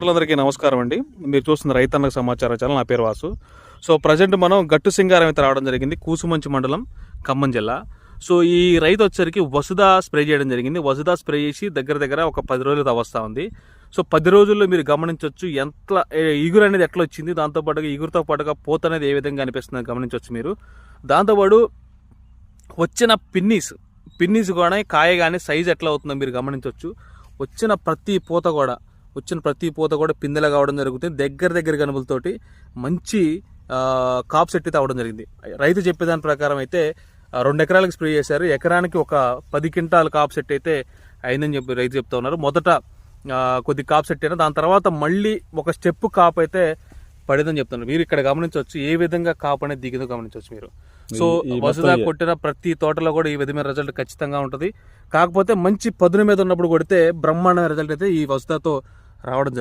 అందరికీ నమస్కారం అండి. మీరు చూస్తున్న రైతన్నకు సమాచారం ఛానల్ నా పేరు వాసు. సో ప్రజెంట్ మనం గట్టు సింగారం అయితే రావడం జరిగింది. కూసుమంచి మండలం ఖమ్మం జిల్లా. సో ఈ రైతు వచ్చరికి వసుధ స్ప్రే చేయడం జరిగింది. వసుధ స్ప్రే చేసి దగ్గర దగ్గర ఒక పది రోజులు అవస్థ ఉంది. సో పది రోజుల్లో మీరు గమనించవచ్చు ఎంత ఏ, ఇగురు అనేది ఎట్లా వచ్చింది. దాంతోపాటుగా ఇగురుతో పాటుగా పూత అనేది ఏ విధంగా అనిపిస్తుంది గమనించవచ్చు మీరు. దాంతోపాటు వచ్చిన పిన్నీస్ పిన్నీస్ కూడా కాయ కానీ సైజ్ ఎట్లా అవుతుందో మీరు గమనించవచ్చు వచ్చిన ప్రతి పూత కూడా వచ్చిన ప్రతి పూత కూడా పిందెలు కావడం జరుగుతుంది. దగ్గర దగ్గర గనుపులతోటి మంచి కాప్ సెట్ అయితే అవడం జరిగింది. రైతు చెప్పేదాని ప్రకారం అయితే రెండు ఎకరాలకు స్ప్రే చేశారు. ఎకరానికి ఒక పది క్వింటాల్ కాప్ సెట్ అయితే అయిందని చెప్పి రైతు చెప్తా ఉన్నారు. మొదట కొద్ది కాప్ సెట్ అయినా దాని తర్వాత మళ్ళీ ఒక స్టెప్ కాప్ అయితే పడిందని చెప్తున్నారు. మీరు ఇక్కడ గమనించవచ్చు ఏ విధంగా కాప్ అనేది దిగిందో గమనించవచ్చు మీరు. సో వసుదా కొట్టిన ప్రతి తోటలో కూడా ఈ విధమైన రిజల్ట్ ఖచ్చితంగా ఉంటుంది. కాకపోతే మంచి పదును మీద ఉన్నప్పుడు కొడితే బ్రహ్మాండమైన రిజల్ట్ అయితే ఈ వసుదాతో రావడం జరుగుతుంది